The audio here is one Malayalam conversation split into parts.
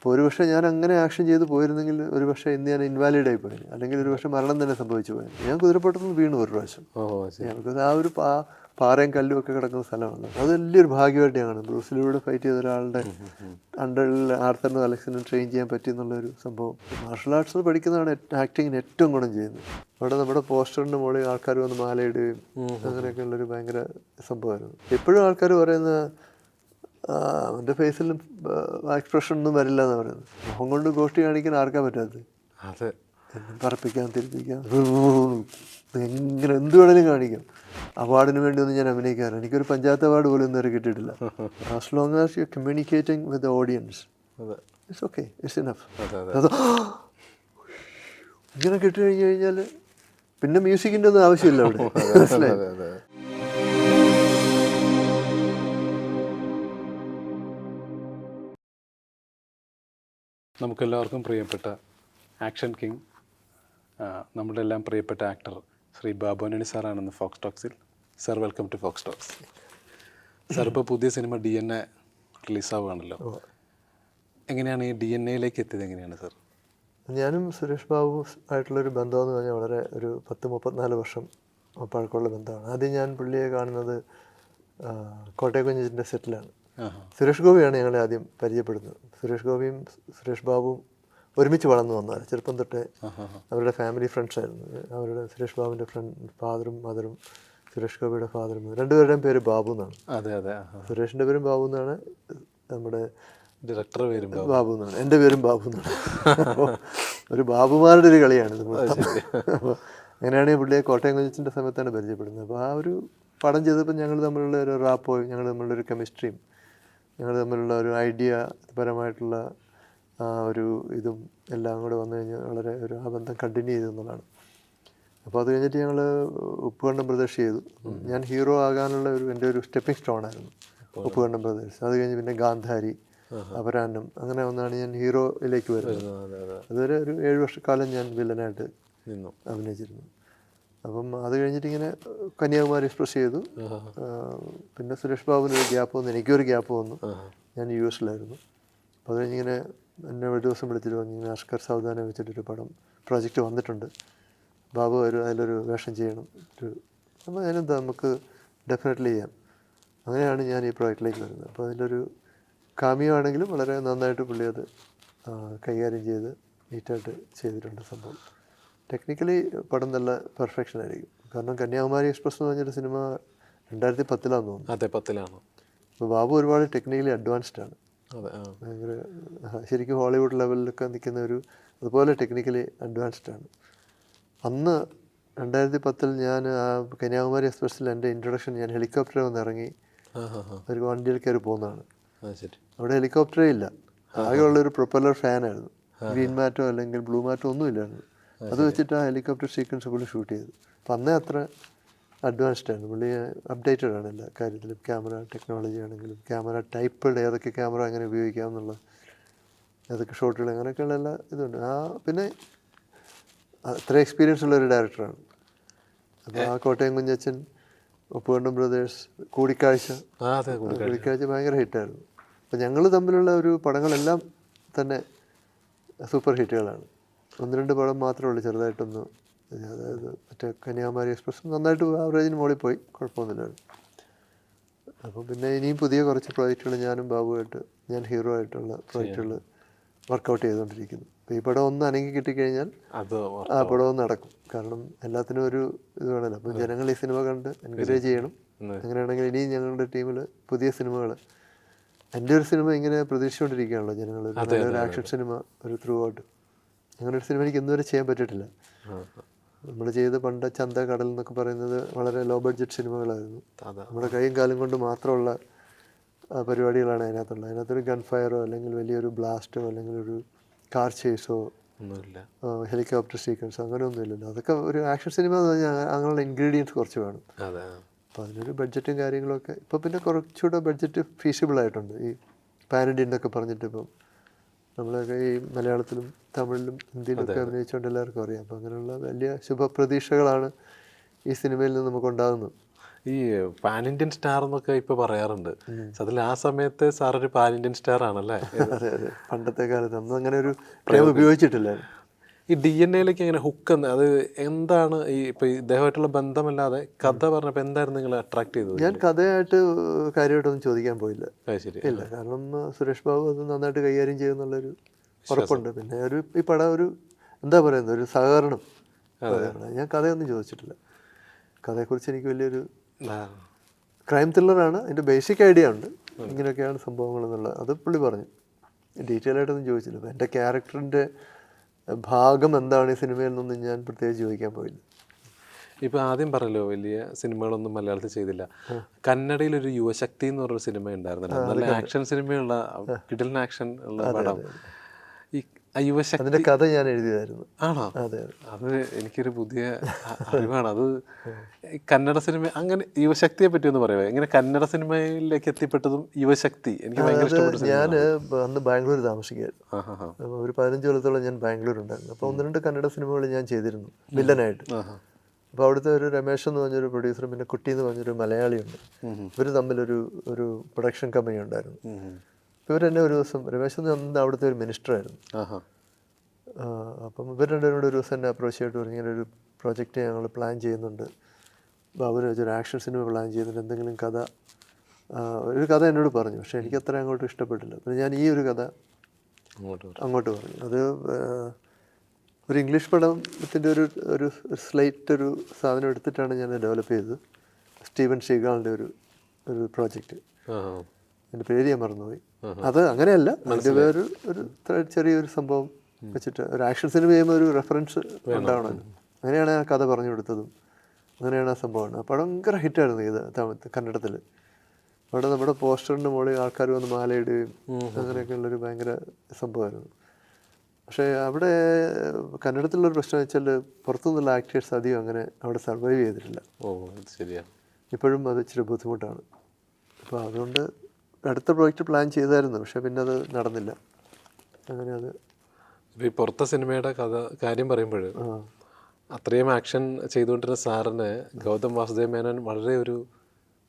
അപ്പോൾ ഒരുപക്ഷെ ഞാൻ അങ്ങനെ ആക്ഷൻ ചെയ്ത് പോയിരുന്നെങ്കിൽ ഒരുപക്ഷെ ഇന്ന് ഞാൻ ഇൻവാലിഡ് ആയി പോയി അല്ലെങ്കിൽ ഒരുപക്ഷെ മരണം തന്നെ സംഭവിച്ചു പോയി ഞാൻ കുതിരപ്പുറത്തുനിന്ന് വീണു ഒരു പ്രാവശ്യം. ഞങ്ങൾക്ക് ആ ഒരു പാ പാറയും കല്ലും ഒക്കെ കിടക്കുന്ന സ്ഥലമാണ്. അത് വലിയൊരു ഭാഗ്യമായിട്ട് ഞങ്ങളാണ് ബ്രൂസിലൂടെ ഫൈറ്റ് ചെയ്ത ഒരാളുടെ അണ്ടറിൽ ആർത്തറിനും അലക്സിനും ട്രെയിൻ ചെയ്യാൻ പറ്റി എന്നുള്ളൊരു സംഭവം മാർഷൽ ആർട്സ് പഠിക്കുന്നതാണ് ആക്ടിങ്ങിന് ഏറ്റവും ഗുണം ചെയ്യുന്നത്. അവിടെ നമ്മുടെ പോസ്റ്ററിന്റെ മുകളിൽ ആൾക്കാർ വന്ന് മാലയിടുകയും അങ്ങനെയൊക്കെ ഉള്ളൊരു ഭയങ്കര സംഭവമായിരുന്നു. എപ്പോഴും ആൾക്കാർ പറയുന്ന അവന്റെ ഫേസിൽ എക്സ്പ്രഷൻ ഒന്നും വരില്ല എന്ന് പറയുന്നത്. മുഖം കൊണ്ട് ഗോഷ്ടി കാണിക്കാൻ ആർക്കാൻ പറ്റാത്തത്? അതെ. എന്നും പറപ്പിക്കാൻ തിരിപ്പിക്കാം എങ്ങനെ എന്ത് വേണേലും കാണിക്കാം. അവാർഡിന് വേണ്ടി ഒന്നും ഞാൻ അഭിനയിക്കാറില്ല. എനിക്കൊരു പഞ്ചായത്ത് അവാർഡ് പോലും ഇന്നുവരെ കിട്ടിയിട്ടില്ല. As long as you communicating with the audience അതെ. ഇറ്റ്സ് ഓക്കെ ഇറ്റ്സ് ഇനഫ് അതെ ഇങ്ങനെ കിട്ടി കഴിഞ്ഞ് കഴിഞ്ഞാൽ പിന്നെ മ്യൂസിക്കിന്റെ ഒന്നും ആവശ്യമില്ല അവിടെ. മനസ്സിലായോ? നമുക്കെല്ലാവർക്കും പ്രിയപ്പെട്ട ആക്ഷൻ കിങ് നമ്മുടെ എല്ലാം പ്രിയപ്പെട്ട ആക്ടർ ശ്രീ ബാബുനണി സാറാണെന്ന് Fox ടോക്സിൽ. Sir welcome to Fox Talks. Sir ഇപ്പോൾ പുതിയ സിനിമ ഡി എൻ എ റിലീസാവുകയാണല്ലോ. എങ്ങനെയാണ് ഈ ഡി എൻ എയിലേക്ക് എത്തിയത്? എങ്ങനെയാണ് സാർ? ഞാനും സുരേഷ് ബാബു ആയിട്ടുള്ളൊരു ബന്ധമെന്ന് പറഞ്ഞാൽ വളരെ ഒരു പത്ത് മുപ്പത്തിനാല് വർഷം പഴക്കമുള്ള ബന്ധമാണ്. ആദ്യം ഞാൻ പുള്ളിയെ കാണുന്നത് കോട്ടയ കുഞ്ഞിന്റെ സെറ്റിലാണ്. സുരേഷ് ഗോപിയാണ് ഞങ്ങളെ ആദ്യം പരിചയപ്പെടുന്നത്. സുരേഷ് ഗോപിയും സുരേഷ് ബാബുവും ഒരുമിച്ച് വളർന്നു വന്നതാണ് ചെറുപ്പം തൊട്ടേ അവരുടെ ഫാമിലി ഫ്രണ്ട്സ് ആയിരുന്നു. അവരുടെ സുരേഷ് ബാബുവിന്റെ ഫ്രണ്ട് ഫാദറും മദറും സുരേഷ് ഗോപിയുടെ ഫാദറും രണ്ടുപേരുടെയും പേര് ബാബു എന്നാണ്. അതെ അതെ സുരേഷിന്റെ പേരും ബാബു എന്നാണ് നമ്മുടെ ഡയറക്ടർ പേരും ബാബു. എന്നാണ്. എന്റെ പേരും ബാബു എന്നാണ്. ഒരു ബാബുമാരുടെ ഒരു കളിയാണ്. അപ്പോൾ അങ്ങനെയാണ് പുള്ളിയെ കോട്ടയം കുഞ്ഞിന്റെ സമയത്താണ് പരിചയപ്പെടുന്നത്. അപ്പോൾ ആ ഒരു പടം ചെയ്തപ്പോൾ ഞങ്ങൾ തമ്മിലുള്ള ഒരു റാപ്പോയും ഞങ്ങൾ തമ്മിലുള്ള ഒരു കെമിസ്ട്രിയും ഞങ്ങൾ തമ്മിലുള്ള ഒരു ഐഡിയ പരമായിട്ടുള്ള ആ ഒരു ഇതും എല്ലാം കൂടെ വന്നു കഴിഞ്ഞാൽ വളരെ ഒരു ആ ബന്ധം കണ്ടിന്യൂ ചെയ്തു എന്നുള്ളതാണ്. അപ്പോൾ അത് കഴിഞ്ഞിട്ട് ഞങ്ങൾ ഉപ്പുകണ്ടം പ്രദർശ് ചെയ്തു. ഞാൻ ഹീറോ ആകാനുള്ള ഒരു എന്റെ ഒരു സ്റ്റെപ്പിംഗ് സ്റ്റോൺ ആയിരുന്നു ഉപ്പുകണ്ടം. ബ്രദേഴ്സ് അത് കഴിഞ്ഞ് പിന്നെ ഗാന്ധാരി അപരാന്നം അങ്ങനെ ഒന്നാണ് ഞാൻ ഹീറോയിലേക്ക് വരുന്നത്. അതെ അതെ. അതുവരെ ഒരു ഏഴ് വർഷക്കാലം ഞാൻ വില്ലനായിട്ട് അഭിനയിച്ചിരുന്നു. അപ്പം അത് കഴിഞ്ഞിട്ട് ഇങ്ങനെ കന്യാകുമാരി എക്സ്പ്രസ് ചെയ്തു. പിന്നെ സുരേഷ് ബാബുവിന് ഒരു ഗ്യാപ്പ് വന്നു. എനിക്കൊരു ഗ്യാപ്പ് വന്നു. ഞാൻ യു എസിലായിരുന്നു. അപ്പോൾ അത് കഴിഞ്ഞിങ്ങനെ എന്നെ ഒരു ദിവസം വിളിച്ചിട്ട് പറഞ്ഞു ഇങ്ങനെ അഷ്കർ സാവധാനം വെച്ചിട്ടൊരു പടം പ്രോജക്റ്റ് വന്നിട്ടുണ്ട്. ബാബു ഒരു അതിലൊരു വേഷം ചെയ്യണം. ഒരു അപ്പോൾ ഞാനെന്താ നമുക്ക് ഡെഫിനറ്റ്ലി ചെയ്യാം. അങ്ങനെയാണ് ഞാൻ ഈ പ്രോജക്റ്റിലേക്ക് വരുന്നത്. അപ്പോൾ അതിലൊരു കാമിയോ ആണെങ്കിലും വളരെ നന്നായിട്ട് പുള്ളി അത് കൈകാര്യം ചെയ്ത് നീറ്റായിട്ട് ചെയ്തിട്ടുണ്ട് സംഭവം. ടെക്നിക്കലി പടം നല്ല പെർഫെക്ഷൻ ആയിരിക്കും. കാരണം കന്യാകുമാരി എക്സ്പ്രസ് എന്ന് പറഞ്ഞൊരു സിനിമ രണ്ടായിരത്തി പത്തിലാന്ന് തോന്നുന്നു. അതെ പത്തിലാണ്. അപ്പോൾ ബാബു ഒരുപാട് ടെക്നിക്കലി അഡ്വാൻസ്ഡ് ആണ്. ഭയങ്കര ശരിക്കും ഹോളിവുഡ് ലെവലിലൊക്കെ നിൽക്കുന്ന ഒരു അതുപോലെ ടെക്നിക്കലി അഡ്വാൻസ്ഡ് ആണ്. അന്ന് രണ്ടായിരത്തി പത്തിൽ ഞാൻ ആ കന്യാകുമാരി എക്സ്പ്രസ്സിൽ എന്റെ ഇൻട്രൊഡക്ഷൻ ഞാൻ ഹെലികോപ്റ്ററിൽ വന്ന് ഇറങ്ങി ഒരു വണ്ടിയിൽ കയറി പോകുന്നതാണ് അവിടെ ഹെലികോപ്റ്ററേ ഇല്ല. ആകെയുള്ള ഒരു പ്രൊപ്പല്ലർ ഫാനായിരുന്നു ഗ്രീൻ മാറ്റോ അല്ലെങ്കിൽ ബ്ലൂ മാറ്റോ ഒന്നും ഇല്ലായിരുന്നു അത് വെച്ചിട്ട് ആ ഹെലികോപ്റ്റർ സീക്വൻസ് പുള്ളി ഷൂട്ട് ചെയ്തു അപ്പം അന്നേ അത്ര അഡ്വാൻസ്ഡ് ആണ്. പുള്ളി അപ്ഡേറ്റഡ് ആണ് എല്ലാ കാര്യത്തിലും. ക്യാമറ ടെക്നോളജി ആണെങ്കിലും ക്യാമറ ടൈപ്പുകൾ ഏതൊക്കെ ക്യാമറ എങ്ങനെ ഉപയോഗിക്കാം എന്നുള്ള ഏതൊക്കെ ഷോട്ടുകൾ അങ്ങനെയൊക്കെയുള്ള എല്ലാ ഇതുണ്ട്. ആ പിന്നെ അത്ര എക്സ്പീരിയൻസ് ഉള്ള ഒരു ഡയറക്ടറാണ് അപ്പോൾ ആ കോട്ടയം കുഞ്ഞച്ചൻ ഉപ്പുകണ്ടം ബ്രദേഴ്സ് കൂടിക്കാഴ്ച. കൂടിക്കാഴ്ച. ഭയങ്കര ഹിറ്റായിരുന്നു അപ്പോൾ ഞങ്ങൾ തമ്മിലുള്ള ഒരു പടങ്ങളെല്ലാം തന്നെ സൂപ്പർ ഹിറ്റുകളാണ് ഒന്ന് രണ്ട് പടം മാത്രമേ ഉള്ളൂ ചെറുതായിട്ടൊന്ന്. അതായത് മറ്റേ കന്യാകുമാരി എക്സ്പ്രസ് നന്നായിട്ട് ആവറേജിന് മുകളിൽ പോയി. കുഴപ്പമൊന്നുമില്ലായിരുന്നു അപ്പോൾ പിന്നെ ഇനിയും പുതിയ കുറച്ച് പ്രോജക്റ്റുകൾ ഞാനും ബാബുവായിട്ട് ഞാൻ ഹീറോ ആയിട്ടുള്ള പ്രോജക്റ്റുകൾ വർക്കൗട്ട് ചെയ്തുകൊണ്ടിരിക്കുന്നു. അപ്പോൾ ഈ പടം ഒന്ന് അനങ്ങി കിട്ടിക്കഴിഞ്ഞാൽ ആ പടവും നടക്കും. കാരണം എല്ലാത്തിനും ഒരു ഇത് വേണമല്ലോ. അപ്പം ജനങ്ങൾ ഈ സിനിമ കണ്ട് എൻകറേജ് ചെയ്യണം. അങ്ങനെയാണെങ്കിൽ ഇനിയും ഞങ്ങളുടെ ടീമിൽ പുതിയ സിനിമകൾ. എന്റെ ഒരു സിനിമ ഇങ്ങനെ പ്രതീക്ഷിച്ചുകൊണ്ടിരിക്കുകയാണല്ലോ ജനങ്ങൾ. ഒരു ആക്ഷൻ സിനിമ ഒരു ത്രൂ ഔട്ട് അങ്ങനെ ഒരു സിനിമ എനിക്ക് ഇന്നുവരെ ചെയ്യാൻ പറ്റിയിട്ടില്ല. നമ്മൾ ചെയ്ത് പണ്ട് ചന്ത കടൽ എന്നൊക്കെ പറയുന്നത് വളരെ ലോ ബഡ്ജറ്റ് സിനിമകളായിരുന്നു. നമ്മുടെ കൈയും കാലും കൊണ്ട് മാത്രമുള്ള പരിപാടികളാണ് അതിനകത്തുള്ളത്. അതിനകത്തൊരു ഗൺ ഫയറോ അല്ലെങ്കിൽ വലിയൊരു ബ്ലാസ്റ്റോ അല്ലെങ്കിൽ ഒരു കാർ ചേസോ ഹെലികോപ്റ്റർ സീക്വൻസ് അങ്ങനെയൊന്നും ഇല്ലല്ലോ അതൊക്കെ ഒരു ആക്ഷൻ സിനിമ എന്ന് പറഞ്ഞാൽ അങ്ങനെയുള്ള ഇൻഗ്രീഡിയൻസ് കുറച്ച് വേണം. അപ്പോൾ അതിനൊരു ബഡ്ജറ്റും കാര്യങ്ങളൊക്കെ ഇപ്പോൾ പിന്നെ കുറച്ചുകൂടെ ബഡ്ജറ്റ് ഫീസിബിൾ ആയിട്ടുണ്ട്. ഈ പാനഡിന്റെ ഒക്കെ എന്നൊക്കെ പറഞ്ഞിട്ട് ഇപ്പം നമ്മളൊക്കെ ഈ മലയാളത്തിലും തമിഴിലും ഹിന്ദിയിലൊക്കെ അഭിനയിച്ചുകൊണ്ട് എല്ലാവർക്കും അറിയാം. അപ്പോൾ അങ്ങനെയുള്ള വലിയ ശുഭപ്രതീക്ഷകളാണ് ഈ സിനിമയിൽ നിന്ന് നമുക്ക് ഉണ്ടാകുന്നത് ഈ പാൻ ഇന്ത്യൻ സ്റ്റാർ എന്നൊക്കെ ഇപ്പൊ പറയാറുണ്ട്. അതിൽ ആ സമയത്ത് സാർ ഒരു പാൻ ഇന്ത്യൻ സ്റ്റാർ ആണല്ലേ? അതെ അതെ. പണ്ടത്തെ കാലത്ത് അന്ന് അങ്ങനെ ഒരു ടൈം ഉപയോഗിച്ചിട്ടില്ല ഈ ഡി എൻ എയിലേക്ക് എങ്ങനെ ഹുക്ക് അത് എന്താണ് ഈ ഇപ്പൊ ഇദ്ദേഹമായിട്ടുള്ള ബന്ധമല്ലാതെ കഥ പറഞ്ഞപ്പോ എന്തായിരുന്നു നിങ്ങൾ അട്രാക്ട് ചെയ്തത്? ഞാൻ കഥയായിട്ട് കാര്യമായിട്ടൊന്നും ചോദിക്കാൻ പോയില്ല. ശരി. ഇല്ല കാരണം സുരേഷ് ബാബു അത് നന്നായിട്ട് കൈകാര്യം ചെയ്യുന്നുള്ളൊരു ഉറപ്പുണ്ട്. പിന്നെ ഒരു ഈ പടം ഒരു എന്താ പറയുന്നത് ഒരു സഹകരണം. ഞാൻ കഥയൊന്നും ചോദിച്ചിട്ടില്ല. കഥയെക്കുറിച്ച് എനിക്ക് വലിയൊരു. ക്രൈം ത്രില്ലറാണ് അതിന്റെ ബേസിക് ഐഡിയ ഉണ്ട്. ഇങ്ങനെയൊക്കെയാണ് സംഭവങ്ങൾ എന്നുള്ളത് അത് പുള്ളി പറഞ്ഞു. ഡീറ്റെയിൽ ആയിട്ടൊന്നും ചോദിച്ചില്ല. എന്റെ ക്യാരക്ടറിന്റെ ഭാഗം എന്താണ് ഈ സിനിമയിൽ നിന്ന് ഞാൻ പ്രത്യേകിച്ച് ചോദിക്കാൻ പോയില്ല. ഇപ്പൊ ആദ്യം പറഞ്ഞല്ലോ വലിയ സിനിമകളൊന്നും മലയാളത്തിൽ ചെയ്തില്ല. കന്നഡയിൽ ഒരു യുവശക്തി എന്ന് പറഞ്ഞൊരു സിനിമ ഉണ്ടായിരുന്നല്ലോ നല്ല ആക്ഷൻ സിനിമയുള്ള കിടിലൻ ആക്ഷൻ ഉള്ള പടം. യുവശക്തി അതിന്റെ കഥ ഞാൻ എഴുതിയതായിരുന്നു. ആണോ? അതെ അത്. എനിക്കൊരു പുതിയ അറിവാണ്. അത് കന്നഡ സിനിമ അങ്ങനെ യുവശക്തിയെ പറ്റി ഒന്ന് പറയാമോ? എങ്ങനെ കന്നഡ സിനിമയിലേക്ക് എത്തിപ്പെട്ടതും യുവശക്തി എനിക്ക് ഭയങ്കര ഞാൻ അന്ന് ബാംഗ്ലൂർ താമസിക്കുകയായിരുന്നു. ഒരു പതിനഞ്ച് കൊല്ലത്തോളം ഞാൻ ബാംഗ്ലൂർ ഉണ്ടായിരുന്നു അപ്പോൾ ഒന്ന് രണ്ട് കന്നഡ സിനിമകൾ ഞാൻ ചെയ്തിരുന്നു. വില്ലനായിട്ട്. അപ്പൊ അപ്പോൾ അവിടുത്തെ ഒരു രമേശ് എന്ന് പറഞ്ഞൊരു പ്രൊഡ്യൂസറും പിന്നെ കുട്ടി എന്ന് പറഞ്ഞൊരു മലയാളിയുണ്ട്. ഇവർ തമ്മിലൊരു ഒരു പ്രൊഡക്ഷൻ കമ്പനി ഉണ്ടായിരുന്നു. ഇവർ തന്നെ ഒരു ദിവസം രമേശ് എന്ന് പറഞ്ഞ അവിടുത്തെ ഒരു മിനിസ്റ്ററായിരുന്നു അപ്പം ഇവർ രണ്ടുപേരോട് ഒരു ദിവസം എന്നെ അപ്രോച്ച് ചെയ്തിട്ട് പറഞ്ഞു ഇങ്ങനെ ഒരു പ്രോജക്റ്റ് ഞങ്ങൾ പ്ലാൻ ചെയ്യുന്നുണ്ട്. ബാബുവിന് വെച്ചൊരു ആക്ഷൻ സിനിമ പ്ലാൻ ചെയ്യുന്നുണ്ട്. എന്തെങ്കിലും കഥ. ഒരു കഥ എന്നോട് പറഞ്ഞു പക്ഷേ എനിക്ക് അത്ര അങ്ങോട്ട് ഇഷ്ടപ്പെട്ടില്ല. പിന്നെ ഞാൻ ഈ ഒരു കഥ അങ്ങോട്ട് പറഞ്ഞു. അത് ഒരു ഇംഗ്ലീഷ് പടത്തിന്റെ ഒരു ഒരു സ്ലൈറ്റ് ഒരു സാധനം എടുത്തിട്ടാണ് ഞാൻ ഡെവലപ്പ് ചെയ്തത്. സ്റ്റീവൻ ഷീഗാളിന്റെ ഒരു ഒരു പ്രോജക്റ്റ്. എന്റെ പേര് ഞാൻ മറന്നുപോയി. അത് അങ്ങനെയല്ല. അതിന്റെ വേറൊരു ഒരു ചെറിയൊരു സംഭവം വെച്ചിട്ട് ഒരു ആക്ഷൻ സിനിമ ചെയ്യുമ്പോൾ ഒരു റെഫറൻസ് ഉണ്ടാവണമല്ലോ അങ്ങനെയാണ് ആ കഥ പറഞ്ഞു കൊടുത്തതും. അങ്ങനെയാണ് ആ സംഭവം. പടം ഭയങ്കര ഹിറ്റായിരുന്നു ഇത് തമിഴ് കന്നഡത്തിൽ അവിടെ നമ്മുടെ പോസ്റ്ററിന്റെ മുകളിൽ ആൾക്കാർ വന്ന് മാലയിടുകയും അങ്ങനെയൊക്കെയുള്ളൊരു ഭയങ്കര സംഭവമായിരുന്നു. പക്ഷേ അവിടെ കന്നഡത്തിലുള്ളൊരു പ്രശ്നം വെച്ചാൽ പുറത്തുനിന്നുള്ള ആക്ടേഴ്സ് അധികം അങ്ങനെ അവിടെ സർവൈവ് ചെയ്തിട്ടില്ല. ഓ ശരിയാണ് ശരിയാ. ഇപ്പോഴും അത് ഇച്ചിരി ബുദ്ധിമുട്ടാണ്. അപ്പോൾ അതുകൊണ്ട് അടുത്ത പ്രോജക്റ്റ് പ്ലാൻ ചെയ്തായിരുന്നു പക്ഷെ പിന്നെ അത് നടന്നില്ല. അങ്ങനെ അത് ഇപ്പം ഈ പുറത്തെ സിനിമയുടെ കഥ കാര്യം പറയുമ്പോൾ അത്രയും ആക്ഷൻ ചെയ്തുകൊണ്ടിരുന്ന സാറിനെ ഗൗതം വാസുദേവ് മേനോൻ വളരെ ഒരു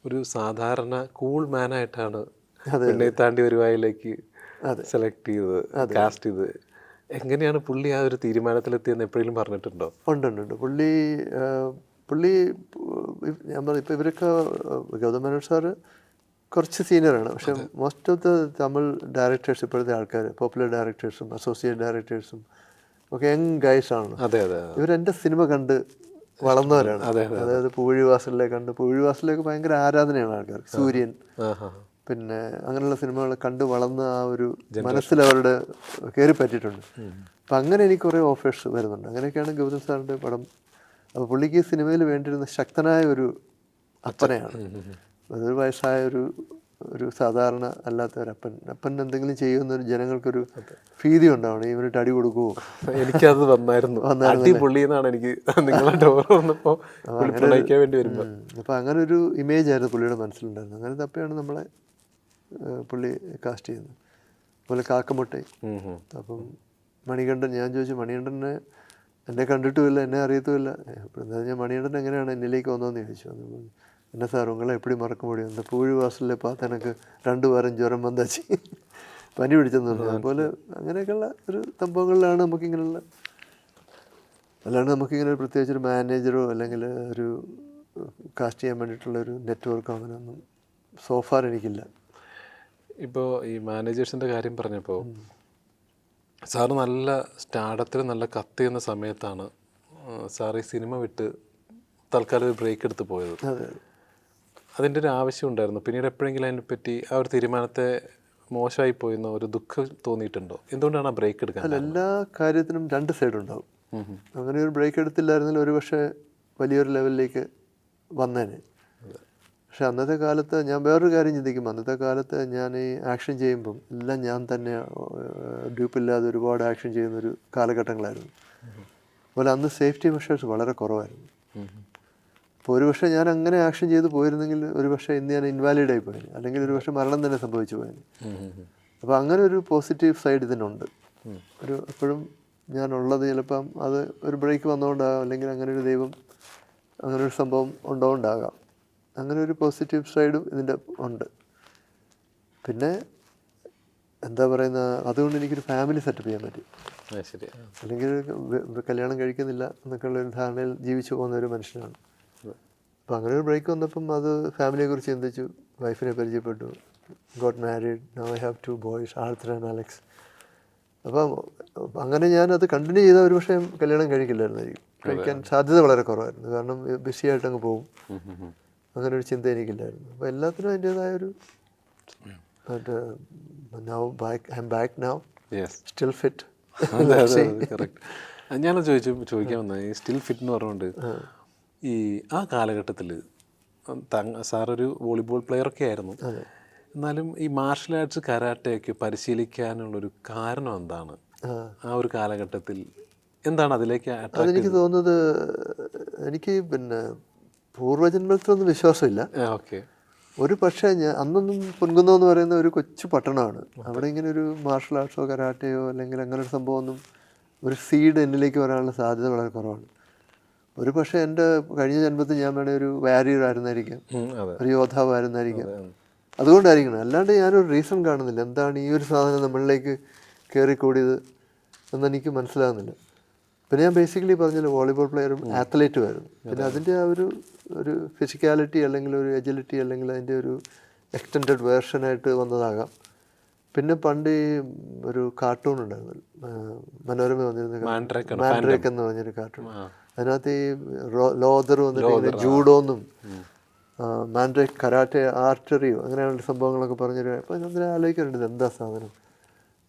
ഒരു സാധാരണ കൂൾ മാനായിട്ടാണ് താണ്ടി വരുവായിലേക്ക് സെലക്ട് ചെയ്തത് കാസ്റ്റ് ചെയ്ത്. എങ്ങനെയാണ് പുള്ളി ആ ഒരു തീരുമാനത്തിലെത്തിയെന്ന് എപ്പോഴെങ്കിലും പറഞ്ഞിട്ടുണ്ടോ? ഉണ്ട് ഉണ്ട് ഉണ്ട്. പുള്ളി പുള്ളി ഞാൻ പറഞ്ഞു ഇപ്പോൾ ഇവരൊക്കെ ഗൗതം മേനോൻ സാറ് കുറച്ച് സീനിയറാണ് പക്ഷേ most of the Tamil directors ഇപ്പോഴത്തെ ആൾക്കാർ പോപ്പുലർ ഡയറക്ടേഴ്സും അസോസിയേറ്റ് ഡയറക്ടേഴ്സും ഒക്കെ യങ് ഗൈസ് ആണ്. അതെ അതെ ഇവരെന്റെ സിനിമ കണ്ട് വളർന്നവരാണ്. അതായത് പൂഴിവാസലിലെ കണ്ട് പൂഴിവാസലിലേക്ക് ഭയങ്കര ആരാധനയാണ് ആൾക്കാർ സൂര്യൻ പിന്നെ അങ്ങനെയുള്ള സിനിമകൾ കണ്ട് വളർന്ന ആ ഒരു മനസ്സിൽ അവരുടെ കയറി പറ്റിയിട്ടുണ്ട്. അപ്പം അങ്ങനെ എനിക്ക് കുറേ ഓഫേഴ്സ് വരുന്നുണ്ട്. അങ്ങനെയൊക്കെയാണ് ഗൗതം സാറിന്റെ പടം. അപ്പോൾ പുള്ളിക്ക് സിനിമയിൽ വേണ്ടിയിരുന്ന ശക്തനായ ഒരു അപ്പനെയാണ്. അതൊരു വയസ്സായ ഒരു ഒരു സാധാരണ അല്ലാത്ത ഒരു അപ്പൻ അപ്പൻ എന്തെങ്കിലും ചെയ്യുമെന്നൊരു ജനങ്ങൾക്കൊരു ഭീതി ഉണ്ടാവണം ഇവനിട്ട് അടി കൊടുക്കുമോ എനിക്കത് വന്നായിരുന്നു. അടിപൊളി എന്നാണ് എനിക്ക് അപ്പോൾ അങ്ങനെ ഒരു ഇമേജ് ആയിരുന്നു പുള്ളിയുടെ മനസ്സിലുണ്ടായിരുന്നു അങ്ങനെ തപ്പിയാണ് നമ്മളെ പുള്ളി കാസ്റ്റ് ചെയ്യുന്നത്. അതുപോലെ കാക്കമുട്ടൈ. അപ്പം മണികണ്ഠൻ ഞാൻ ചോദിച്ചു മണികണ്ഠനെ എന്നെ കണ്ടിട്ടുമില്ല എന്നെ അറിയത്തുമില്ല. ഞാൻ മണികണ്ഠൻ എങ്ങനെയാണ് എന്നിലേക്ക് വന്നതെന്ന് ചോദിച്ചു. என்ன சார் உங்களை எப்படி மறக்க முடியும் அந்த പൂഴി വാസലിലെ பார்த்து എനിക്ക് രണ്ടു വാരം ജ്വരം വന്നാച്ച് പനി പിടിച്ചെന്ന് പറഞ്ഞു അതുപോലെ അങ്ങനെയൊക്കെയുള്ള ഒരു സംഭവങ്ങളിലാണ് നമുക്കിങ്ങനെയുള്ള അല്ലാണ്ട് നമുക്കിങ്ങനെ ഒരു പ്രത്യേകിച്ച് ഒരു മാനേജറോ അല്ലെങ്കിൽ ഒരു കാസ്റ്റ് ചെയ്യാൻ വേണ്ടിയിട്ടുള്ള ഒരു നെറ്റ്വർക്കോ അങ്ങനെയൊന്നും സോഫാർ എനിക്കില്ല ഇപ്പോൾ ഈ മാനേജേഴ്സിൻ്റെ കാര്യം പറഞ്ഞപ്പോൾ സാറ് നല്ല സ്റ്റാർഡത്തിൽ നല്ല കത്ത് ചെയ്യുന്ന സമയത്താണ് ആ, സാർ ഈ സിനിമ വിട്ട് തൽക്കാലം ഒരു ബ്രേക്ക് എടുത്ത് പോയത് അതെ അതിന്റെ ഒരു ആവശ്യം ഉണ്ടായിരുന്നു. പിന്നീട് എപ്പോഴെങ്കിലും അതിനെപ്പറ്റി ആ ഒരു തീരുമാനത്തെ മോശമായി പോയെന്ന ഒരു ദുഃഖം തോന്നിയിട്ടുണ്ടോ? എന്തുകൊണ്ടാണ് ആ ബ്രേക്ക് എടുക്കാൻ അല്ല എല്ലാ കാര്യത്തിനും രണ്ട് സൈഡ് ഉണ്ടാവും. അങ്ങനെ ഒരു ബ്രേക്ക് എടുത്തില്ലായിരുന്നെങ്കിൽ ഒരു പക്ഷേ വലിയൊരു ലെവലിലേക്ക് വന്നേനെ. പക്ഷെ അന്നത്തെ കാലത്ത് ഞാൻ വേറൊരു കാര്യം ചിന്തിക്കും. അന്നത്തെ കാലത്ത് ഞാൻ ഈ ആക്ഷൻ ചെയ്യുമ്പം എല്ലാം ഞാൻ തന്നെ ഡ്യൂപ്പില്ലാതെ ഒരുപാട് ആക്ഷൻ ചെയ്യുന്ന ഒരു കാലഘട്ടങ്ങളായിരുന്നു. അതുപോലെ അന്ന് സേഫ്റ്റി മെഷേഴ്സ് വളരെ കുറവായിരുന്നു. അപ്പോൾ ഒരുപക്ഷെ ഞാൻ അങ്ങനെ ആക്ഷൻ ചെയ്ത് പോയിരുന്നെങ്കിൽ ഒരുപക്ഷെ ഇന്ന് ഞാൻ ഇൻവാലിഡ് ആയി പോയേനെ. അല്ലെങ്കിൽ ഒരുപക്ഷെ മരണം തന്നെ സംഭവിച്ചു പോയേനെ. അപ്പോൾ അങ്ങനെ ഒരു പോസിറ്റീവ് സൈഡ് ഇതിനുണ്ട്. ഒരു എപ്പോഴും ഞാനുള്ളത് ചിലപ്പം അത് ഒരു ബ്രേക്ക് വന്നുകൊണ്ടാകാം അല്ലെങ്കിൽ അങ്ങനെ ഒരു ദൈവം അങ്ങനെ ഒരു സംഭവം ഉണ്ടോണ്ടാകാം. അങ്ങനെ ഒരു പോസിറ്റീവ് സൈഡും ഇതിന്റെ ഉണ്ട്. പിന്നെ എന്താ പറയുന്ന അതുകൊണ്ട് എനിക്കൊരു ഫാമിലി സെറ്റപ്പ് ചെയ്യാൻ പറ്റി. അല്ലെങ്കിൽ കല്യാണം കഴിക്കുന്നില്ല എന്നൊക്കെയുള്ള ഒരു ധാരണയിൽ ജീവിച്ചു പോകുന്ന ഒരു മനുഷ്യനാണ്. അപ്പോൾ അങ്ങനെ ഒരു ബ്രേക്ക് വന്നപ്പം അത് ഫാമിലിയെ കുറിച്ച് ചിന്തിച്ചു. വൈഫിനെ പരിചയപ്പെട്ടു. Got married now I have two boys Arthur and Alex അപ്പം അങ്ങനെ ഞാൻ അത് കണ്ടിന്യൂ ചെയ്താൽ ഒരു പക്ഷേ കല്യാണം കഴിക്കില്ലായിരുന്നായിരിക്കും. കഴിക്കാൻ സാധ്യത വളരെ കുറവായിരുന്നു. കാരണം ബിസി ആയിട്ട് അങ്ങ് പോകും. അങ്ങനെ ഒരു ചിന്ത എനിക്കില്ലായിരുന്നു. അപ്പോൾ എല്ലാത്തിനും അതിന്റെതായ ഒരു now back I'm back now Yes. Still fit അതെ അതെ കറക്റ്റ് ഞാനത് ചോദിച്ചു ചോദിക്കാൻ വന്നത്. സ്റ്റിൽ ഫിറ്റ് എന്ന് പറഞ്ഞുകൊണ്ട് ഈ ആ കാലഘട്ടത്തിൽ സാറൊരു വോളിബോൾ പ്ലെയർ ഒക്കെ ആയിരുന്നു എന്നാലും ഈ മാർഷൽ ആർട്സ് കരാട്ടയൊക്കെ പരിശീലിക്കാനുള്ളൊരു കാരണം എന്താണ്? ആ. ഒരു കാലഘട്ടത്തിൽ എന്താണ് അതിലേക്ക് എനിക്ക് അതെനിക്ക് തോന്നുന്നത് എനിക്ക് പിന്നെ പൂർവജന്മത്തിലൊന്നും വിശ്വാസമില്ല. ഓക്കെ. ഒരു പക്ഷേ ഞാൻ അന്നൊന്നും പൊൻകുന്നം എന്ന് പറയുന്ന ഒരു കൊച്ചു പട്ടണമാണ്. അവിടെ ഇങ്ങനെ ഒരു മാർഷൽ ആർട്സോ കരാട്ടയോ അല്ലെങ്കിൽ അങ്ങനെ ഒരു സംഭവമൊന്നും ഒരു സീഡ് എന്നിലേക്ക് വരാനുള്ള സാധ്യത വളരെ കുറവാണ്. ഒരു പക്ഷേ എന്റെ കഴിഞ്ഞ ജന്മത്തിൽ ഞാൻ വേണേൽ ഒരു വാരിയർ ആയിരുന്നായിരിക്കാം. ഒരു യോദ്ധാവായിരുന്നായിരിക്കാം അതുകൊണ്ടായിരിക്കണം. അല്ലാണ്ട് ഞാനൊരു റീസൺ കാണുന്നില്ല. എന്താണ് ഈ ഒരു സാധനം നമ്മളിലേക്ക് കയറിക്കൂടിയത് എന്നെനിക്ക് മനസ്സിലാകുന്നില്ല. പിന്നെ ഞാൻ ബേസിക്കലി പറഞ്ഞില്ല വോളിബോൾ പ്ലെയറും ആത്ലറ്റും ആയിരുന്നു. പിന്നെ അതിന്റെ ആ ഒരു ഒരു ഫിസിക്കാലിറ്റി അല്ലെങ്കിൽ ഒരു എജിലിറ്റി അല്ലെങ്കിൽ അതിന്റെ ഒരു എക്സ്റ്റെൻഡഡ് വേർഷനായിട്ട് വന്നതാകാം. പിന്നെ പണ്ട് ഈ ഒരു കാർട്ടൂൺ ഉണ്ടായിരുന്നു മനോരമ വന്നിരുന്ന മാൻഡ്രേക്ക് എന്ന് പറഞ്ഞൊരു കാർട്ടൂൺ അതിനകത്ത് ഈ ലോദറും വന്നിട്ട് ജൂഡോന്നും മാൻഡ്രേക്ക് കരാട്ടെ ആർട്ടറിയോ അങ്ങനെയുള്ള സംഭവങ്ങളൊക്കെ പറഞ്ഞൊരു അപ്പോൾ ഞാൻ ആലോചിക്കാറുണ്ട് എന്താ സാധനം.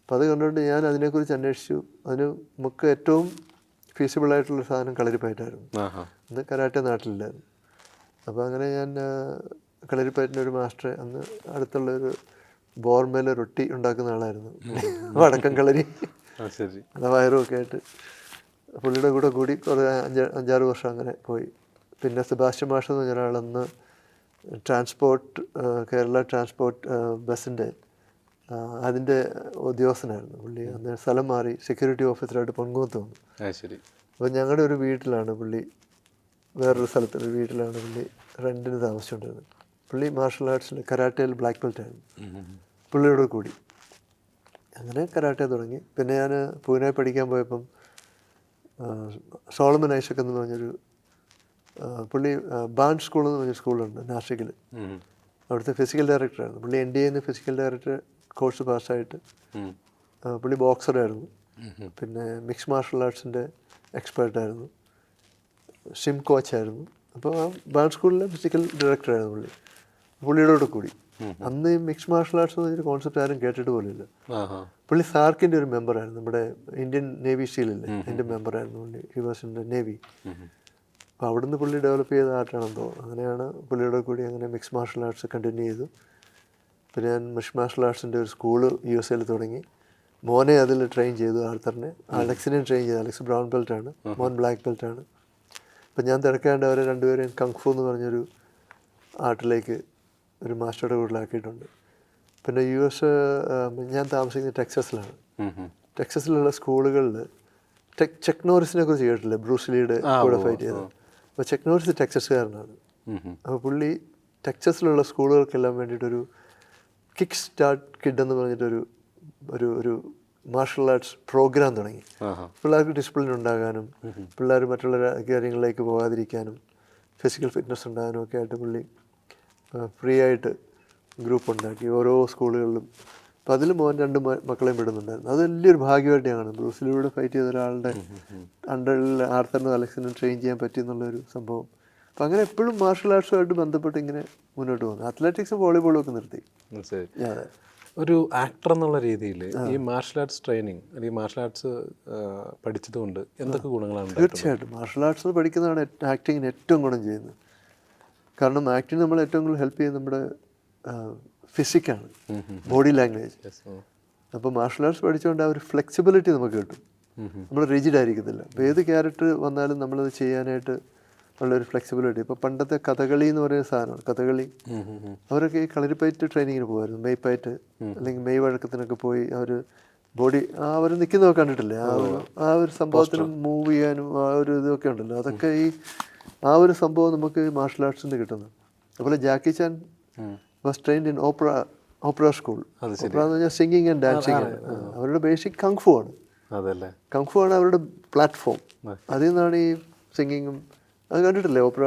അപ്പോൾ അത് കണ്ടുകൊണ്ട് ഞാൻ അതിനെക്കുറിച്ച് അന്വേഷിച്ചു. അതിന് നമുക്ക് ഏറ്റവും ഫീസിബിൾ ആയിട്ടുള്ള സാധനം കളരിപ്പയറ്റായിരുന്നു. അന്ന് കരാട്ടെ നാട്ടിലില്ലായിരുന്നു. അപ്പോൾ അങ്ങനെ ഞാൻ കളരിപ്പയറ്റിന്റെ ഒരു മാസ്റ്ററെ അന്ന് അടുത്തുള്ള ഒരു ബോർമേലെ റൊട്ടി ഉണ്ടാക്കുന്ന ആളായിരുന്നു. വടക്കം കളരി. വയറും ഒക്കെ ആയിട്ട്. പുള്ളിയുടെ കൂടെ കൂടി കുറേ അഞ്ച് അഞ്ചാറ് വർഷം അങ്ങനെ പോയി. പിന്നെ സെബാസ്റ്റ്യൻ മാഷ് എന്ന് പറഞ്ഞ ഒരാളന്ന് ട്രാൻസ്പോർട്ട് കേരള ട്രാൻസ്പോർട്ട് ബസ്സിന്റെ അതിന്റെ ഉദ്യോഗസ്ഥനായിരുന്നു പുള്ളി. അന്ന് സ്ഥലം മാറി സെക്യൂരിറ്റി ഓഫീസറായിട്ട് പൊൻകുന്നത്ത് വന്നു ശരി. അപ്പോൾ ഞങ്ങളുടെ ഒരു വീട്ടിലാണ് പുള്ളി വേറൊരു സ്ഥലത്തൊരു വീട്ടിലാണ് പുള്ളി റെന്റിന് താമസിച്ചുകൊണ്ടിരുന്നത്. പുള്ളി മാർഷൽ ആർട്സിൽ കരാട്ടയിൽ ബ്ലാക്ക് ബെൽറ്റ് ആയിരുന്നു ഉം, ഉം, ഉം. പുള്ളിയോട് കൂടി. അങ്ങനെ കരാട്ടെ തുടങ്ങി. പിന്നെ ഞാൻ പൂനെ പഠിക്കാൻ പോയപ്പം സോളമൻ ഐസക് എന്ന് പറഞ്ഞൊരു പുള്ളി ബാൻഡ് സ്കൂൾ എന്ന് പറഞ്ഞ സ്കൂളുണ്ട് ഉം. അവിടുത്തെ ഫിസിക്കൽ ഡയറക്ടറായിരുന്നു. പുള്ളി എൻ ഡി എന്ന് ഫിസിക്കൽ ഡയറക്ടർ കോഴ്സ് പാസ്സായിട്ട്. പുള്ളി ബോക്സറായിരുന്നു പിന്നെ മിക്സ് മാർഷൽ ആർട്സിന്റെ എക്സ്പേർട്ടായിരുന്നു സിം കോച്ചായിരുന്നു അപ്പോൾ ആ ബാൻഡ് സ്കൂളിലെ ഫിസിക്കൽ ഡയറക്ടറായിരുന്നു പുള്ളി. പുള്ളിയുടെ കൂടി അന്ന് ഈ മിക്സ് മാർഷൽ ആർട്സ് എന്ന് പറഞ്ഞൊരു കോൺസെപ്റ്റ് ആരും കേട്ടിട്ട് പോലുമില്ല. പുള്ളി സാർക്കിന്റെ ഒരു മെമ്പറായിരുന്നു. നമ്മുടെ ഇന്ത്യൻ നേവി ഷീലല്ലേ? അതിന്റെ മെമ്പറായിരുന്നു പുള്ളി. He was in the navy അപ്പോൾ അവിടുന്ന് പുള്ളി ഡെവലപ്പ് ചെയ്ത ആർട്ടാണെന്ന് തോന്നുന്നു അങ്ങനെയാണ് പുള്ളിയുടെ കൂടി അങ്ങനെ മിക്സ് മാർഷൽ ആർട്സ് കണ്ടിന്യൂ ചെയ്തു. പിന്നെ ഞാൻ മിക്സ് മാർഷൽ ആർട്സിന്റെ ഒരു സ്കൂൾ യു എസ് എയിൽ തുടങ്ങി. മോനെ അതിൽ ട്രെയിൻ ചെയ്തു ആർത്തറിനെ. അലക്സിനെ ട്രെയിൻ ചെയ്തു. അലക്സ് ബ്രൗൺ ബെൽറ്റാണ് മോൻ ബ്ലാക്ക് ബെൽറ്റാണ് അപ്പം ഞാൻ തിരക്കാണ്ട് അവരെ രണ്ടുപേരെയും കങ്ഫു എന്ന് പറഞ്ഞൊരു ആർട്ടിലേക്ക് ഒരു മാസ്റ്ററുടെ കൂട്ടിലാക്കിയിട്ടുണ്ട്. പിന്നെ യു എസ് ഞാൻ താമസിക്കുന്നത് ടെക്സസിലാണ്. ടെക്സസിലുള്ള സ്കൂളുകളിൽ ടെക് ചെക്ക് നോറിസിനെ കുറിച്ച് കേട്ടില്ലേ ബ്രൂസ്ലിയുടെ കൂടെ ഫൈറ്റ് ചെയ്തത് അപ്പോൾ ചെക്ക് നോറിസ് ടെക്സസുകാരനാണ്. അപ്പോൾ പുള്ളി ടെക്സസിലുള്ള സ്കൂളുകൾക്കെല്ലാം വേണ്ടിയിട്ടൊരു കിക്ക് സ്റ്റാർട്ട് കിഡ് എന്ന് പറഞ്ഞിട്ടൊരു ഒരു ഒരു മാർഷൽ ആർട്സ് പ്രോഗ്രാം തുടങ്ങി. പിള്ളേർക്ക് ഡിസിപ്ലിൻ ഉണ്ടാകാനും പിള്ളേർ മറ്റുള്ള കാര്യങ്ങളിലേക്ക് പോകാതിരിക്കാനും ഫിസിക്കൽ ഫിറ്റ്നസ് ഉണ്ടാകാനും ഒക്കെ ആയിട്ട് പുള്ളി ഫ്രീ ആയിട്ട് ഗ്രൂപ്പ് ഉണ്ടാക്കി ഓരോ സ്കൂളുകളിലും. അപ്പോൾ അതിലും മോൻ രണ്ട് മക്കളെയും വിടുന്നുണ്ടായിരുന്നു. അത് വലിയൊരു ഭാഗ്യമായിട്ട് ഞാൻ കാണുന്നു ബ്രൂസിലൂടെ ഫൈറ്റ് ചെയ്ത ഒരാളുടെ അണ്ടറിൽ ആർത്തറിനും അലക്സിനും ട്രെയിൻ ചെയ്യാൻ പറ്റി എന്നുള്ളൊരു സംഭവം. അപ്പം അങ്ങനെ എപ്പോഴും മാർഷൽ ആർട്സുമായിട്ട് ബന്ധപ്പെട്ട് ഇങ്ങനെ മുന്നോട്ട് പോകുന്നു. അത്ലറ്റിക്സും വോളിബോളും ഒക്കെ നിർത്തി. അതെ. ഒരു ആക്ടർ എന്നുള്ള രീതിയിൽ ഈ മാർഷൽ ആർട്സ് ട്രെയിനിങ് അല്ലെങ്കിൽ മാർഷൽ ആർട്സ് പഠിച്ചതുകൊണ്ട് എന്തൊക്കെ ഗുണങ്ങളാണ് തീർച്ചയായിട്ടും. മാർഷൽ ആർട്സ് പഠിക്കുന്നതാണ് ആക്ടിങ്ങിന് ഏറ്റവും ഗുണം ചെയ്യുന്നത്. കാരണം ആക്ടിങ് നമ്മൾ ഏറ്റവും കൂടുതൽ ഹെൽപ്പ് ചെയ്യുന്നത് നമ്മുടെ ഫിസിക്കാണ് ബോഡി ലാംഗ്വേജ്. അപ്പോൾ മാർഷൽ ആർട്സ് പഠിച്ചുകൊണ്ട് ആ ഒരു ഫ്ലെക്സിബിലിറ്റി നമുക്ക് കിട്ടും. നമ്മൾ റിജിഡ് ആയിരിക്കുന്നില്ല അപ്പോൾ ഏത് ക്യാരക്ടർ വന്നാലും നമ്മളത് ചെയ്യാനായിട്ട് ഉള്ളൊരു ഫ്ലെക്സിബിലിറ്റി ഇപ്പോൾ പണ്ടത്തെ കഥകളി എന്ന് പറയുന്ന സാധനമാണ് കഥകളി. അവരൊക്കെ ഈ കളരിപ്പയറ്റ് ട്രെയിനിങ്ങിന് പോകുമായിരുന്നു മെയ്പ്പയറ്റ് അല്ലെങ്കിൽ മെയ് വഴക്കത്തിനൊക്കെ പോയി അവർ ബോഡി ആ അവർ നിൽക്കുന്നതൊക്കെ കണ്ടിട്ടില്ലേ? ആ ഒരു ആ ഒരു സംഭവത്തിനും മൂവ് ചെയ്യാനും ആ ഒരു ഇതൊക്കെ ഉണ്ടല്ലോ. അതൊക്കെ ഈ ആ ഒരു സംഭവം നമുക്ക് മാർഷൽ ആർട്സിൽ നിന്ന് കിട്ടുന്നത് അതുപോലെ Jackie Chan. Was trained in opera opera school opera എന്ന് പറഞ്ഞാൽ സിംഗിങ് ആൻഡ് ഡാൻസിങ് ആണ്. അവരുടെ ബേസിക് കങ്ഫു ആണ്. അതല്ലേ. കങ്ഫു ആണ് അവരുടെ പ്ലാറ്റ്ഫോം അതിൽ നിന്നാണ് ഈ സിംഗിങ്ങും അത് കണ്ടിട്ടില്ലേ? ഓപ്പറ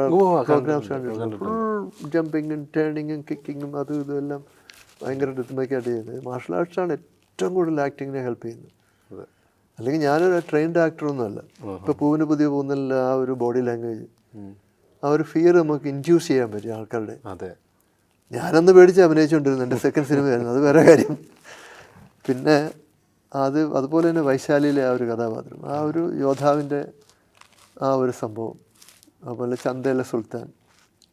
പ്രോഗ്രാംസ് കണ്ടിട്ടില്ല ഫുൾ ജമ്പിങ്ങും ടേണിങ്ങും കിക്കിങ്ങും അതും ഇതും എല്ലാം ഭയങ്കര റിത്മയ്ക്കായിട്ട് ചെയ്യുന്നത്. മാർഷൽ ആർട്സ് ആണ് ഏറ്റവും കൂടുതൽ ആക്ടിങ്ങിനെ ഹെൽപ്പ് ചെയ്യുന്നത്. അല്ലെങ്കിൽ ഞാനൊരു ട്രെയിൻഡ് ആക്ടറൊന്നുമല്ല ഇപ്പോൾ പൂവിന് പുതിയ പോകുന്നില്ല ആ ഒരു ബോഡി ലാംഗ്വേജ്. ആ ഒരു ഫിയർ നമുക്ക് ഇൻഡ്യൂസ് ചെയ്യാൻ പറ്റും ആൾക്കാരുടെ. അതെ. ഞാനന്ന് പേടിച്ച് അഭിനയിച്ചുകൊണ്ടിരുന്നു എന്റെ സെക്കൻഡ് സിനിമയായിരുന്നു അത് വേറെ കാര്യം. പിന്നെ അത് അതുപോലെ തന്നെ വൈശാലിയിലെ ആ ഒരു കഥാപാത്രം ആ ഒരു യോദ്ധാവിന്റെ ആ ഒരു സംഭവം അതുപോലെ ചന്തയിലെ സുൽത്താൻ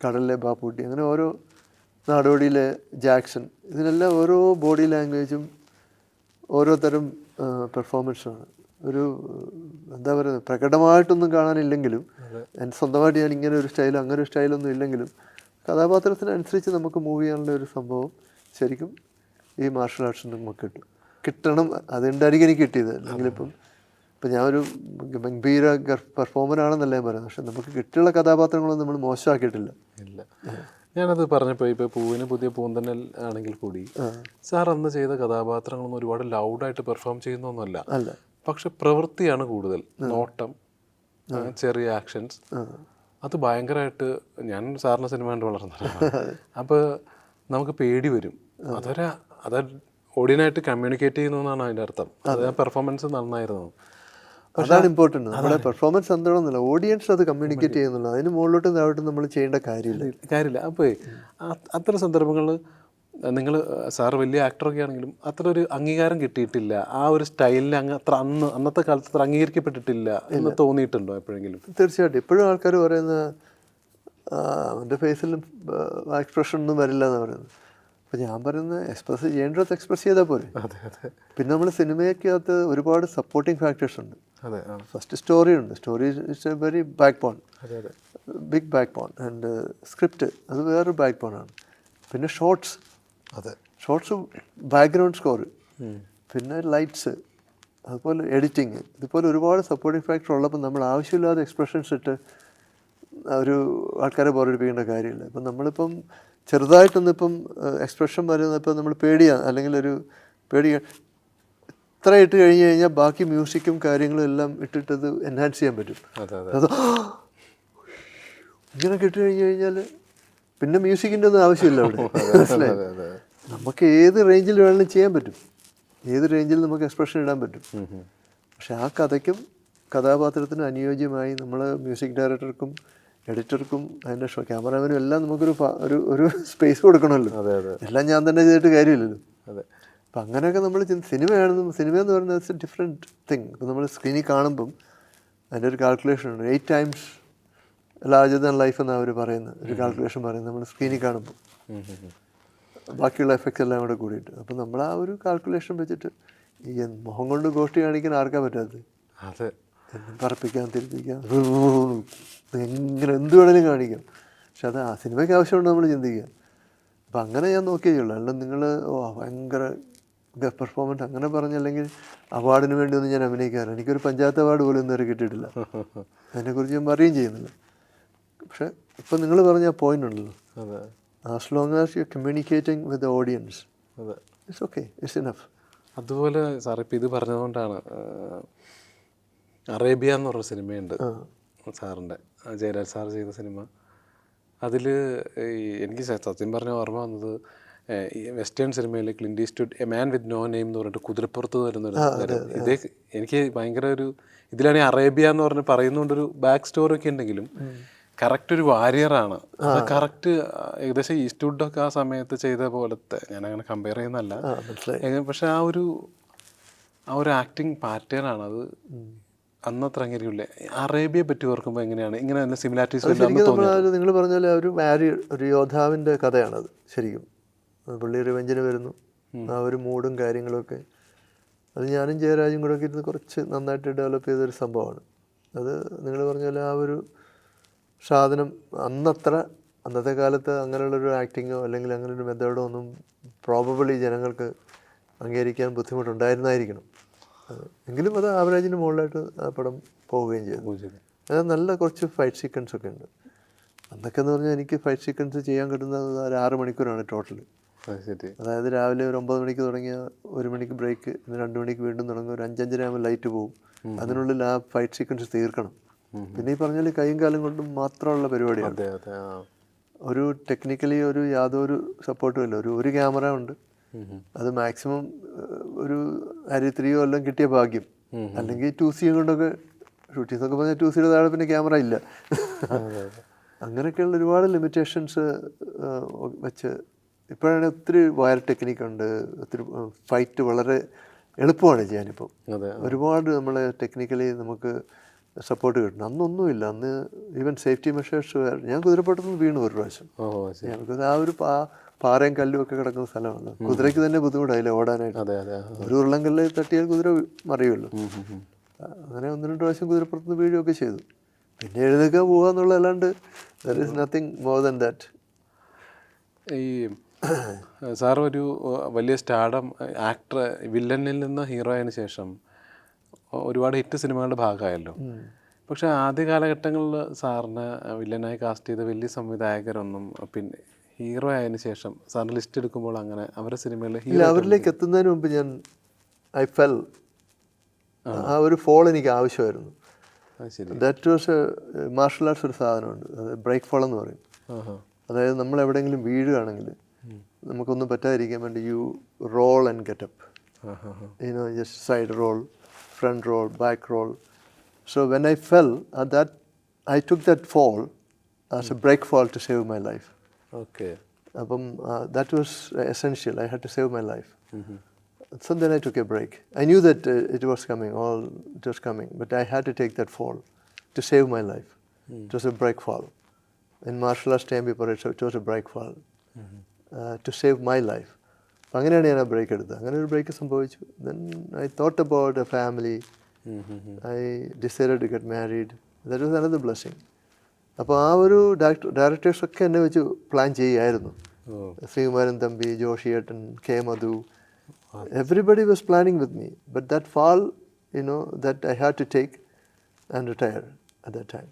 കടലിലെ ബാപ്പൂട്ടി അങ്ങനെ ഓരോ നാടോടിയിലെ ജാക്സൺ ഇതിനെല്ലാം ഓരോ ബോഡി ലാംഗ്വേജും ഓരോ തരം പെർഫോമൻസാണ് ഒരു എന്താ പറയുക പ്രകടമായിട്ടൊന്നും കാണാനില്ലെങ്കിലും എന്റെ സ്വന്തമായിട്ട് ഞാൻ ഇങ്ങനെ ഒരു സ്റ്റൈൽ അങ്ങനെ ഒരു സ്റ്റൈലൊന്നും ഇല്ലെങ്കിലും കഥാപാത്രത്തിനനുസരിച്ച് നമുക്ക് മൂവ് ചെയ്യാനുള്ള ഒരു സംഭവം ശരിക്കും ഈ മാർഷൽ ആർട്സിൽ നമുക്ക് കിട്ടും. കിട്ടണം അതുകൊണ്ടായിരിക്കും എനിക്ക് കിട്ടിയത്. അല്ലെങ്കിൽ ഇപ്പം ഇപ്പം ഞാൻ ഒരു ഗംഭീര പെർഫോമർ ആണെന്നല്ല ഞാൻ പറയുന്നത്. പക്ഷെ നമുക്ക് കിട്ടിയുള്ള കഥാപാത്രങ്ങളൊന്നും നമ്മൾ മോശമാക്കിയിട്ടില്ല. ഇല്ല. ഞാനത് പറഞ്ഞപ്പോൾ ഇപ്പോൾ പൂവിന് പുതിയ പൂന്തന്നൽ ആണെങ്കിൽ കൂടി സാർ അന്ന് ചെയ്ത കഥാപാത്രങ്ങളൊന്നും ഒരുപാട് ലൗഡായിട്ട് പെർഫോം ചെയ്യുന്നൊന്നുമല്ല. അല്ല. പക്ഷെ പ്രവൃത്തിയാണ് കൂടുതൽ. നോട്ടം ചെറിയ ആക്ഷൻസ് അത് ഭയങ്കരമായിട്ട് ഞാൻ സാറിന് സിനിമ കണ്ട് വളർന്നതാണ് അപ്പോൾ നമുക്ക് പേടി വരും. അതൊരു അത് ഓഡിയനായിട്ട് കമ്മ്യൂണിക്കേറ്റ് ചെയ്യുന്നു എന്നാണ് അതിന്റെ അർത്ഥം. അത് പെർഫോമൻസ് നന്നായിരുന്നു. അതാണ് ഇമ്പോർട്ടന്റ് നമ്മുടെ പെർഫോമൻസ് എന്താണെന്നില്ല ഓഡിയൻസ് അത് കമ്മ്യൂണിക്കേറ്റ് ചെയ്യുന്നുള്ളൂ അതിന് മുകളിലോട്ടും താഴോട്ടും നമ്മൾ ചെയ്യേണ്ട കാര്യമില്ല. കാര്യമില്ല. അപ്പോൾ അത്തരം സന്ദർഭങ്ങളിൽ നിങ്ങൾ സാർ വലിയ ആക്ടറൊക്കെ ആണെങ്കിലും അത്ര ഒരു അംഗീകാരം കിട്ടിയിട്ടില്ല. ആ ഒരു സ്റ്റൈലിന് അങ്ങ് അത്ര അന്ന് അന്നത്തെ കാലത്ത് അത്ര അംഗീകരിക്കപ്പെട്ടിട്ടില്ല എന്ന് തോന്നിയിട്ടുണ്ടോ എപ്പോഴെങ്കിലും? തീർച്ചയായിട്ടും. ഇപ്പോഴും ആൾക്കാർ പറയുന്നത് "ആ, അവന്റെ ഫേസിലും എക്സ്പ്രഷൻ ഒന്നും വരില്ല എന്ന് പറയുന്നത്. അപ്പം ഞാൻ പറയുന്നത് എക്സ്പ്രസ് ചെയ്യേണ്ടത് എക്സ്പ്രസ് ചെയ്താൽ പോലെ അതെ അതെ. പിന്നെ നമ്മൾ സിനിമയ്ക്കകത്ത് ഒരുപാട് സപ്പോർട്ടിങ് ഫാക്ടേഴ്സ് ഉണ്ട്. അതെ ഫസ്റ്റ് സ്റ്റോറി ഉണ്ട്. Story it's a very backbone അതെ അതെ. Big backbone and script. അത് വേറൊരു ബാക്ക് ബോൺ ആണ്. പിന്നെ ഷോർട്സ്. അതെ. ഷോർട്സും ബാക്ക്ഗ്രൗണ്ട് സ്കോർ പിന്നെ ലൈറ്റ്സ് അതുപോലെ എഡിറ്റിങ് ഇതുപോലെ ഒരുപാട് സപ്പോർട്ടിംഗ് ഫാക്ടർ ഉള്ളപ്പോൾ നമ്മൾ ആവശ്യമില്ലാതെ എക്സ്പ്രഷൻസ് ഇട്ട് ഒരു ആൾക്കാരെ ബോറടിപ്പിക്കേണ്ട കാര്യമില്ല. ഇപ്പം നമ്മളിപ്പം ചെറുതായിട്ടൊന്നിപ്പം എക്സ്പ്രഷൻ വരുന്നപ്പോൾ നമ്മൾ പേടിയാ അല്ലെങ്കിൽ ഒരു പേടി. ഇത്ര ഇട്ട് കഴിഞ്ഞ് കഴിഞ്ഞാൽ ബാക്കി മ്യൂസിക്കും കാര്യങ്ങളും എല്ലാം ഇട്ടിട്ടത് എൻഹാൻസ് ചെയ്യാൻ പറ്റും. അതെ ഇങ്ങനെ കിട്ടി കഴിഞ്ഞ് കഴിഞ്ഞാൽ പിന്നെ മ്യൂസിക്കിന്റെ ഒന്നും ആവശ്യമില്ല അവിടെ. മനസ്സിലായോ? നമുക്ക് ഏത് റേഞ്ചിൽ വേണമെങ്കിലും ചെയ്യാൻ പറ്റും. ഏത് റേഞ്ചിൽ നമുക്ക് എക്സ്പ്രഷൻ ഇടാൻ പറ്റും. പക്ഷെ ആ കഥയ്ക്കും കഥാപാത്രത്തിനും അനുയോജ്യമായി നമ്മൾ മ്യൂസിക് ഡയറക്ടർക്കും എഡിറ്റർക്കും അതിന്റെ ഷോ ക്യാമറാമാനും എല്ലാം നമുക്കൊരു ഒരു ഒരു സ്പേസ് കൊടുക്കണമല്ലോ. അതെ അതെ. എല്ലാം ഞാൻ തന്നെ ചെയ്തിട്ട് കാര്യമില്ലല്ലോ. അതെ. അപ്പം അങ്ങനെയൊക്കെ നമ്മൾ സിനിമയാണെന്നും സിനിമ എന്ന് പറയുന്നത് ഇറ്റ്സ് എ ഡിഫറെന്റ് തിങ് ഇപ്പം നമ്മൾ സ്ക്രീനിൽ കാണുമ്പം അതിന്റെ ഒരു കാൽക്കുലേഷൻ ഉണ്ട്. Eight times larger than life എന്നാണ് അവർ പറയുന്നത് ഒരു കാൽക്കുലേഷൻ പറയുന്നത് നമ്മൾ സ്ക്രീനിൽ കാണുമ്പോൾ. ബാക്കിയുള്ള എഫക്ട്സ് എല്ലാം കൂടെ കൂടിയിട്ട്. അപ്പം നമ്മൾ ആ ഒരു കാൽക്കുലേഷൻ വെച്ചിട്ട് ഈ മുഖം കൊണ്ട് ഗോഷ്ടി കാണിക്കാൻ ആർക്കാൻ പറ്റാത്തത്? അതെ. എന്നും പറപ്പിക്കാം തിരിപ്പിക്കാം എങ്ങനെ എന്ത് വേണേലും കാണിക്കാം. പക്ഷെ അത് ആ സിനിമയ്ക്ക് ആവശ്യമുണ്ട് നമ്മൾ ചിന്തിക്കുക അപ്പം അങ്ങനെ ഞാൻ നോക്കിയേ ഉള്ളൂ. അല്ല നിങ്ങൾ ഓ ഭയങ്കര പെർഫോമൻസ് അങ്ങനെ പറഞ്ഞല്ലെങ്കിൽ അവാർഡിന് വേണ്ടി ഒന്നും ഞാൻ അഭിനയിക്കാറില്ല. എനിക്കൊരു പഞ്ചായത്ത് അവാർഡ് പോലും ഇന്നുവരെ കിട്ടിയിട്ടില്ല. അതിനെക്കുറിച്ച് ഞാൻ പറയുകയും ചെയ്യുന്നില്ല. പക്ഷേ ഇപ്പം നിങ്ങൾ പറഞ്ഞ പോയിന്റ് ഉണ്ടല്ലോ. അതെ. As long as you communicating with audience അതെ. ഇറ്റ്സ് ഓക്കെ ഇറ്റ്സ് ഇനഫ് അതുപോലെ സാർ ഇപ്പം ഇത് പറഞ്ഞതുകൊണ്ടാണ് അറേബ്യ എന്ന് പറഞ്ഞ സിനിമയുണ്ട് സാറിന്റെ ജയരാജ് സാർ ചെയ്ത സിനിമ. അതിൽ എനിക്ക് സത്യം പറഞ്ഞ ഓർമ്മ വന്നത് ഈ വെസ്റ്റേൺ സിനിമയിൽ Clint Eastwood a man with no name എന്ന് പറഞ്ഞിട്ട് കുതിരപ്പുറത്ത് വരുന്നൊരു ഒരു ഇതേ എനിക്ക് ഭയങ്കര ഒരു ഇതിലാണെങ്കിൽ അറേബ്യ എന്ന് പറഞ്ഞ് പറയുന്നതുകൊണ്ടൊരു ബാക്ക് സ്റ്റോറി ഒക്കെ ഉണ്ടെങ്കിലും കറക്റ്റ് ഒരു വാരിയറാണ് അത് കറക്റ്റ് ഏകദേശം ഈസ്റ്റ്വുഡൊക്കെ ആ സമയത്ത് ചെയ്ത പോലത്തെ ഞാൻ അങ്ങനെ കമ്പയർ ചെയ്യുന്നല്ല പക്ഷെ ആ ഒരു ആ ഒരു ആക്ടിങ് പാറ്റേൺ ആണ്. അത് അന്നത്ര അംഗീകരിക്കില്ല. അറേബ്യയെ പറ്റി ഓർക്കുമ്പോൾ എങ്ങനെയാണ്? ഇങ്ങനെ തന്നെ സിമിലാരിറ്റീസ് നിങ്ങൾ പറഞ്ഞ പോലെ ഒരു മാരി ഒരു യോദ്ധാവിന്റെ കഥയാണത് ശരിക്കും. പുള്ളി റിവെഞ്ചിന് വരുന്നു. ആ ഒരു മൂഡും കാര്യങ്ങളൊക്കെ. അത് ഞാനും ജയരാജും കൂടെ ഒക്കെ ഇരുന്ന് കുറച്ച് നന്നായിട്ട് ഡെവലപ്പ് ചെയ്തൊരു സംഭവമാണ്. അത് നിങ്ങൾ പറഞ്ഞ പോലെ ആ ഒരു സാധനം അന്നത്ര അന്നത്തെ കാലത്ത് അങ്ങനെയുള്ളൊരു ആക്ടിങ്ങോ അല്ലെങ്കിൽ അങ്ങനെ ഒരു മെത്തേഡോ ഒന്നും പ്രോബബിളി ജനങ്ങൾക്ക് അംഗീകരിക്കാൻ ബുദ്ധിമുട്ടുണ്ടായിരുന്നായിരിക്കണം. എങ്കിലും അത് ആവറേജിന് മുകളിലായിട്ട് ആ പടം പോവുകയും ചെയ്തു. അത് നല്ല കുറച്ച് ഫൈറ്റ് സീക്വൻസ് ഒക്കെ ഉണ്ട്. അന്നൊക്കെ എന്ന് പറഞ്ഞാൽ എനിക്ക് ഫൈറ്റ് സീക്വൻസ് ചെയ്യാൻ കിട്ടുന്നത് ഒരു ആറ് മണിക്കൂറാണ് ടോട്ടൽ അതായത് രാവിലെ ഒരു ഒമ്പത് മണിക്ക് തുടങ്ങിയ ഒരു മണിക്ക് ബ്രേക്ക് രണ്ട് മണിക്ക് വീണ്ടും തുടങ്ങും ഒരു അഞ്ചഞ്ചര ആകുമ്പോൾ ലൈറ്റ് പോകും അതിനുള്ളിൽ ആ ഫൈറ്റ് സീക്വൻസ് തീർക്കണം. പിന്നെ ഈ പറഞ്ഞാൽ കൈയും കാലം കൊണ്ടും മാത്രമുള്ള പരിപാടിയാണ്. ഒരു ടെക്നിക്കലി ഒരു യാതൊരു സപ്പോർട്ടും ഇല്ല. ഒരു ഒരു ക്യാമറ ഉണ്ട്. അത് മാക്സിമം ഒരു അരി ത്രീയോ എല്ലാം കിട്ടിയ ഭാഗ്യം. അല്ലെങ്കിൽ ടു സി കൊണ്ടൊക്കെ ഷൂട്ടിംഗ് എന്നൊക്കെ പറഞ്ഞാൽ ടു സിയുടെ താഴെ പിന്നെ ക്യാമറ ഇല്ല. അങ്ങനെയൊക്കെയുള്ള ഒരുപാട് ലിമിറ്റേഷൻസ് വെച്ച് ഇപ്പോഴാണ് ഒത്തിരി വയർ ടെക്നിക്ക് ഉണ്ട്. ഒത്തിരി ഫൈറ്റ് വളരെ എളുപ്പമാണ് ചെയ്യാനിപ്പോൾ ഒരുപാട് നമ്മളെ ടെക്നിക്കലി നമുക്ക് സപ്പോർട്ട് കിട്ടണം. അന്നൊന്നുമില്ല. അന്ന് ഈവൻ സേഫ്റ്റി മെഷേഴ്സ് ഞാൻ കുതിരപ്പുറത്ത് നിന്ന് വീണു ഒരു പ്രാവശ്യം. ഞങ്ങൾക്ക് ആ ഒരു പാ പാറയും കല്ലും ഒക്കെ കിടക്കുന്ന സ്ഥലമാണ്. കുതിരയ്ക്ക് തന്നെ ബുദ്ധിമുട്ടായില്ല ഓടാനായിട്ട്? അതെ അതെ കല്ലിൽ ഒരു ഉരുളങ്കല്ല് തട്ടിയാൽ കുതിര ഉം. അങ്ങനെ ഒന്ന് രണ്ട് പ്രാവശ്യം കുതിരപ്പുറത്ത് നിന്ന് വീഴുകയൊക്കെ ചെയ്തു. പിന്നെ എഴുന്നേക്കാൻ പോവുക എന്നുള്ള അല്ലാണ്ട് there is nothing more than that ഈ സാർ ഒരു വലിയ സ്റ്റാർഡം ആക്ടർ വില്ലനിൽ നിന്ന് ഹീറോ ആയതിനു ശേഷം ഒരുപാട് ഹിറ്റ് സിനിമകളുടെ ഭാഗമായല്ലോ. പക്ഷെ ആദ്യ കാലഘട്ടങ്ങളിൽ സാറിന് വില്ലനായി കാസ്റ്റ് ചെയ്ത വലിയ സംവിധായകരൊന്നും പിന്നെ ഹീറോ ആയതിനു ശേഷം സാറിന് ലിസ്റ്റ് എടുക്കുമ്പോൾ അങ്ങനെ അവരുടെ സിനിമയിൽ അവരിലേക്ക് എത്തുന്നതിന് മുമ്പ് ഞാൻ ഐ ഫെൽ ആ ഒരു ഫോൾ എനിക്ക് ആവശ്യമായിരുന്നു. ദാറ്റ് വാസ് മാർഷൽ ആർട്സ് ഒരു സാധനമുണ്ട്. അത് ബ്രേക്ക് ഫോൾ എന്ന് പറയും. അതായത് നമ്മൾ എവിടെയെങ്കിലും വീഴുകയാണെങ്കിൽ നമുക്കൊന്നും പറ്റാതിരിക്കാൻ വേണ്ടി you role and getup know, just side roll, front roll, back roll. So when I fell, uh, that I took that fall as a break fall to save my life. Okay അപ്പം that was essential I had to save my life So then I took a break. I knew that uh, it was coming, all it was coming, but I had to take that fall to save my life. It was a break fall. In martial arts time before it, it was a break fall uh, to save my life. അപ്പം അങ്ങനെയാണ് ഞാൻ ആ ബ്രേക്ക് എടുത്തത്. അങ്ങനെ ഒരു ബ്രേക്ക് സംഭവിച്ചു. Then I thought about a family I decide to get married that was another blessing അപ്പോൾ ആ ഒരു ഡയറക്ടർ ഡയറക്ടേഴ്സൊക്കെ എന്നെ വെച്ച് പ്ലാൻ ചെയ്യുമായിരുന്നു ഓ. Sreekumaran Thampi ജോഷിയേട്ടൻ K Madhu. Everybody was planning with me but that fall you know that I had to take and retire at that time.